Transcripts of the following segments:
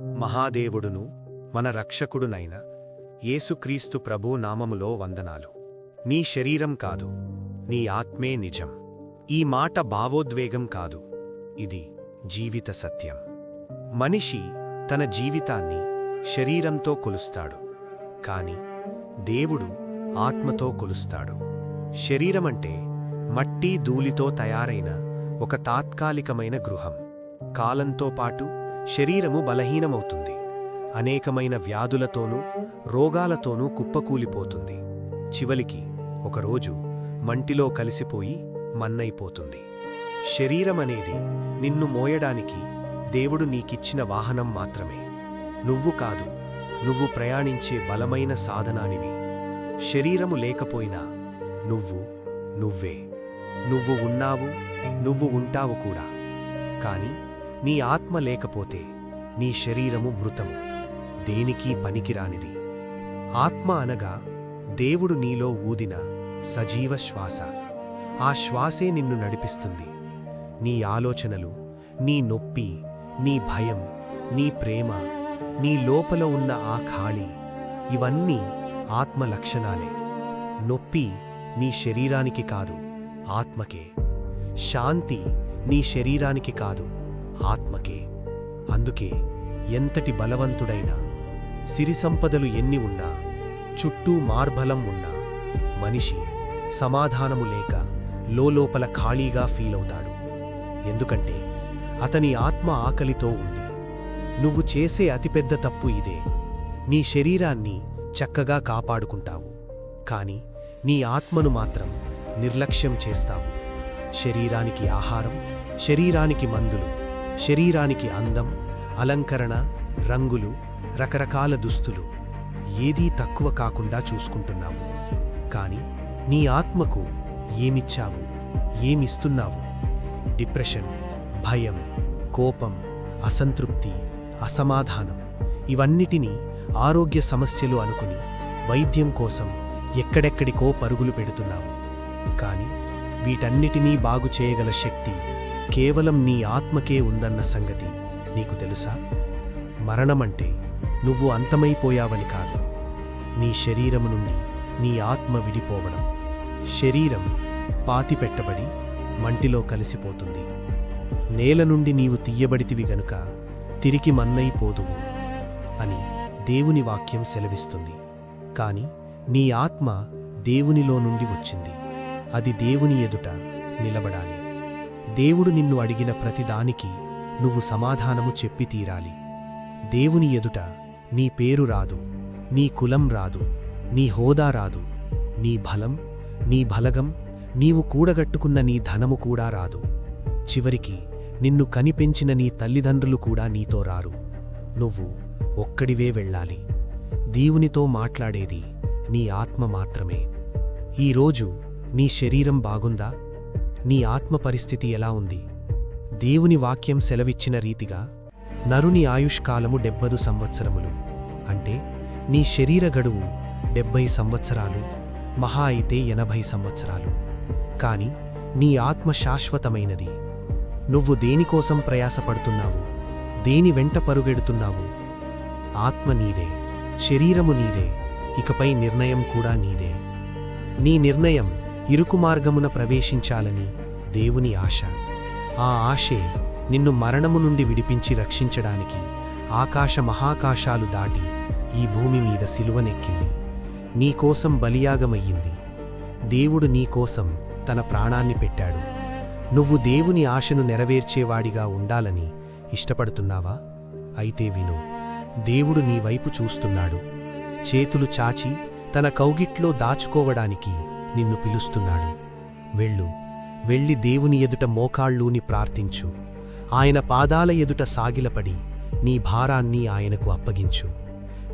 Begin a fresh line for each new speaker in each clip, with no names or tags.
మహాదేవుడును మన రక్షకుడునైన యేసుక్రీస్తు ప్రభు నామములో వందనాలు. నీ శరీరం కాదు నీ ఆత్మే నిజం. ఈ మాట భావోద్వేగం కాదు ఇది జీవిత సత్యం. మనిషి తన జీవితాన్ని శరీరంతో కొలుస్తాడు కాని దేవుడు ఆత్మతో కొలుస్తాడు. శరీరమంటే మట్టి ధూళితో తయారైన ఒక తాత్కాలికమైన గృహం. కాలంతో పాటు శరీరము బలహీనమవుతుంది. అనేకమైన వ్యాధులతోనూ రోగాలతోనూ కుప్పకూలిపోతుంది. చివలికి ఒకరోజు మంటిలో కలిసిపోయి మన్నైపోతుంది. శరీరమనేది నిన్ను మోయడానికి దేవుడు నీకిచ్చిన వాహనం మాత్రమే. నువ్వు కాదు నువ్వు ప్రయాణించే బలమైన సాధనానివి. శరీరము లేకపోయినా నువ్వు నువ్వే. నువ్వు ఉన్నావు నువ్వు ఉంటావు కూడా. కాని నీ ఆత్మ లేకపోతే నీ శరీరము మృతము. దేనికీ పనికిరానిది. ఆత్మ అనగా దేవుడు నీలో ఊదిన సజీవ శ్వాస. ఆ శ్వాసే నిన్ను నడిపిస్తుంది. నీ ఆలోచనలు నీ నొప్పి నీ భయం నీ ప్రేమ నీ లోపల ఉన్న ఆ ఖాళీ ఇవన్నీ ఆత్మ లక్షణాలే. నొప్పి నీ శరీరానికి కాదు ఆత్మకే. శాంతి నీ శరీరానికి కాదు ఆత్మకే. అందుకే ఎంతటి బలవంతుడైనా సిరి సంపదలు ఎన్ని ఉన్నా చుట్టూ మార్బలం ఉన్నా మనిషి సమాధానము లేక లోలోపల ఖాళీగా ఫీలవుతాడు. ఎందుకంటే అతని ఆత్మ ఆకలితో ఉంది. నువ్వు చేసే అతిపెద్ద తప్పు ఇదే. నీ శరీరాన్ని చక్కగా కాపాడుకుంటావు. కాని నీ ఆత్మను మాత్రం నిర్లక్ష్యం చేస్తావు. శరీరానికి ఆహారం శరీరానికి మందులు శరీరానికి అందం అలంకరణ రంగులు రకరకాల దుస్తులు. ఏదీ తక్కువ కాకుండా చూసుకుంటున్నావు. కానీ నీ ఆత్మకు ఏమిచ్చావు ఏమిస్తున్నావు? డిప్రెషన్ భయం కోపం అసంతృప్తి అసమాధానం ఇవన్నిటినీ ఆరోగ్య సమస్యలు అనుకుని వైద్యం కోసం ఎక్కడెక్కడికో పరుగులు పెడుతున్నావు. కానీ వీటన్నిటినీ బాగు చేయగల శక్తి కేవలం నీ ఆత్మకే ఉందన్న సంగతి నీకు తెలుసా? మరణమంటే నువ్వు అంతమైపోయావని కాదు. నీ శరీరము నుండి నీ ఆత్మ విడిపోవడం. శరీరం పాతిపెట్టబడి మంటిలో కలిసిపోతుంది. నేల నుండి నీవు తీయబడితివి గనుక తిరిగి మన్నైపోదువు అని దేవుని వాక్యం సెలవిస్తుంది. కాని నీ ఆత్మ దేవునిలో నుండి వచ్చింది. అది దేవుని ఎదుట నిలబడాలి. దేవుడు నిన్ను అడిగిన ప్రతిదానికి నువ్వు సమాధానము చెప్పి తీరాలి. దేవుని ఎదుట నీ పేరు రాదు నీ కులం రాదు నీ హోదా రాదు నీ బలం నీ బలగం నీవు కూడగట్టుకున్న నీ ధనము కూడా రాదు. చివరికి నిన్ను కనిపెంచిన నీ తల్లిదండ్రులు కూడా నీతో రారు. నువ్వు ఒక్కడివే వెళ్ళాలి. దేవునితో మాట్లాడేది నీ ఆత్మ మాత్రమే. ఈరోజు నీ శరీరం బాగుందా? నీ ఆత్మ పరిస్థితి ఎలా ఉంది? దేవుని వాక్యం సెలవిచ్చిన రీతిగా నరుని ఆయుష్కాలము డెబ్బదు సంవత్సరములు. అంటే నీ శరీర గడువు డెబ్బై సంవత్సరాలు మహా అయితే ఎనభై సంవత్సరాలు. కాని నీ ఆత్మ శాశ్వతమైనది. నువ్వు దేనికోసం ప్రయాసపడుతున్నావు? దేని వెంట పరుగెడుతున్నావు? ఆత్మ నీదే శరీరము నీదే ఇకపై నిర్ణయం కూడా నీదే. నీ నిర్ణయం ఇరుకు మార్గమున ప్రవేశించాలని దేవుని ఆశ. ఆ ఆశే నిన్ను మరణము నుండి విడిపించి రక్షించడానికి ఆకాశ మహాకాశాలు దాటి ఈ భూమి మీద సిలువనెక్కింది. నీకోసం బలియాగమయ్యింది. దేవుడు నీకోసం తన ప్రాణాన్ని పెట్టాడు. నువ్వు దేవుని ఆశను నెరవేర్చేవాడిగా ఉండాలని ఇష్టపడుతున్నావా? అయితే విను దేవుడు నీ వైపు చూస్తున్నాడు. చేతులు చాచి తన కౌగిట్లో దాచుకోవడానికి నిన్ను పిలుస్తున్నాడు. వెళ్ళు. వెళ్ళి దేవుని ఎదుట మోకాళ్ళూని ప్రార్థించు. ఆయన పాదాల ఎదుట సాగిలపడి నీ భారాన్ని ఆయనకు అప్పగించు.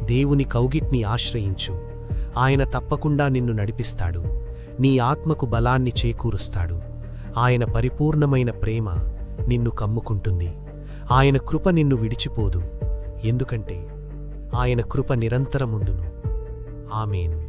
దేవుని కౌగిట్ని ఆశ్రయించు. ఆయన తప్పకుండా నిన్ను నడిపిస్తాడు. నీ ఆత్మకు బలాన్ని చేకూరుస్తాడు. ఆయన పరిపూర్ణమైన ప్రేమ నిన్ను కమ్ముకుంటుంది. ఆయన కృప నిన్ను విడిచిపోదు. ఎందుకంటే ఆయన కృప నిరంతరముండును. ఆమెన్.